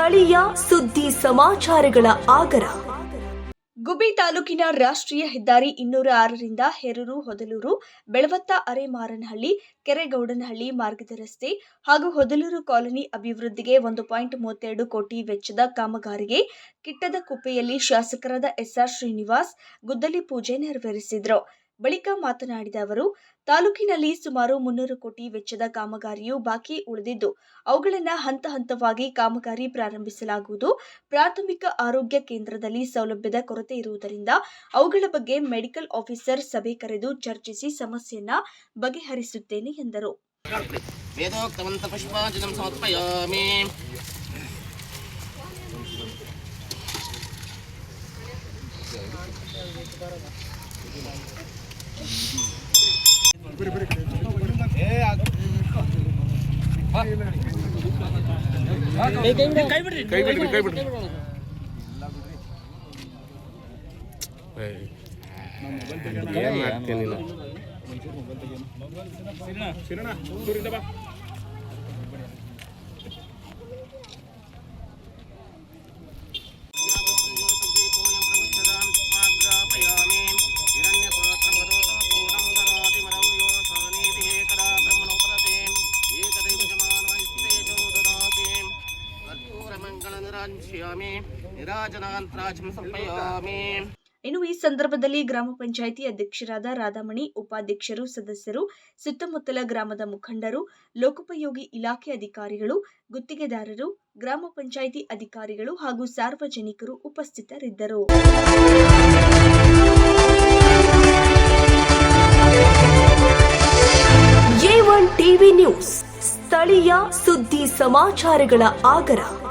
ಸ್ಥಳೀಯ ಸುದ್ದಿ ಸಮಾಚಾರಗಳ ಆಗರ. ಗುಬ್ಬಿ ತಾಲೂಕಿನ ರಾಷ್ಟ್ರೀಯ ಹೆದ್ದಾರಿ ಇನ್ನೂರ ಆರರಿಂದ ಹೆರೂರು, ಹೊದಲೂರು, ಬೆಳವತ್ತ ಅರೆಮಾರನಹಳ್ಳಿ ಕೆರೆಗೌಡನಹಳ್ಳಿ ಮಾರ್ಗದ ರಸ್ತೆ ಹಾಗೂ ಹೊದಲೂರು ಕಾಲೋನಿ ಅಭಿವೃದ್ಧಿಗೆ ಒಂದು ಪಾಯಿಂಟ್ ಮೂವತ್ತೆರಡು ಕೋಟಿ ವೆಚ್ಚದ ಕಾಮಗಾರಿಗೆ ಕಿಟ್ಟದ ಕುಪ್ಪೆಯಲ್ಲಿ ಶಾಸಕರಾದ ಎಸ್ಆರ್ ಶ್ರೀನಿವಾಸ್ ಗುದ್ದಲಿ ಪೂಜೆ ನೆರವೇರಿಸಿದರು. ಬಳಿಕ ಮಾತನಾಡಿದ ಅವರು, ತಾಲೂಕಿನಲ್ಲಿ ಸುಮಾರು ಮುನ್ನೂರು ಕೋಟಿ ವೆಚ್ಚದ ಕಾಮಗಾರಿಯು ಬಾಕಿ ಉಳಿದಿದ್ದು, ಅವುಗಳನ್ನು ಹಂತ ಹಂತವಾಗಿ ಕಾಮಗಾರಿ ಪ್ರಾರಂಭಿಸಲಾಗುವುದು. ಪ್ರಾಥಮಿಕ ಆರೋಗ್ಯ ಕೇಂದ್ರದಲ್ಲಿ ಸೌಲಭ್ಯದ ಕೊರತೆ ಇರುವುದರಿಂದ ಅವುಗಳ ಬಗ್ಗೆ ಮೆಡಿಕಲ್ ಆಫೀಸರ್ ಸಭೆ ಕರೆದು ಚರ್ಚಿಸಿ ಸಮಸ್ಯೆಯನ್ನ ಬಗೆಹರಿಸುತ್ತೇನೆ ಎಂದರು. ಕೈ ಬಿಡ್ರಿ ಕೈ ಬಿಡ್ರಿ ಕೈ ಬಿಡ್ರಿ. ಏನ್ ಮಾಡ್ತೀನಿ ಇನ್ನು ಈ ಸಂದರ್ಭದಲ್ಲಿ ಗ್ರಾಮ ಪಂಚಾಯಿತಿ ಅಧ್ಯಕ್ಷರಾದ ರಾಧಾಮಣಿ ಉಪಾಧ್ಯಕ್ಷರು ಸದಸ್ಯರು ಸುತ್ತಮುತ್ತಲ ಗ್ರಾಮದ ಮುಖಂಡರು ಲೋಕೋಪಯೋಗಿ ಇಲಾಖೆ ಅಧಿಕಾರಿಗಳು ಗುತ್ತಿಗೆದಾರರು ಗ್ರಾಮ ಪಂಚಾಯಿತಿ ಅಧಿಕಾರಿಗಳು ಹಾಗೂ ಸಾರ್ವಜನಿಕರು ಉಪಸ್ಥಿತರಿದ್ದರು. ಎ ಒನ್ ಟಿವಿ ನ್ಯೂಸ್ ಸ್ಥಳೀಯ ಸುದ್ದಿ ಸಮಾಚಾರಗಳ ಆಗರ.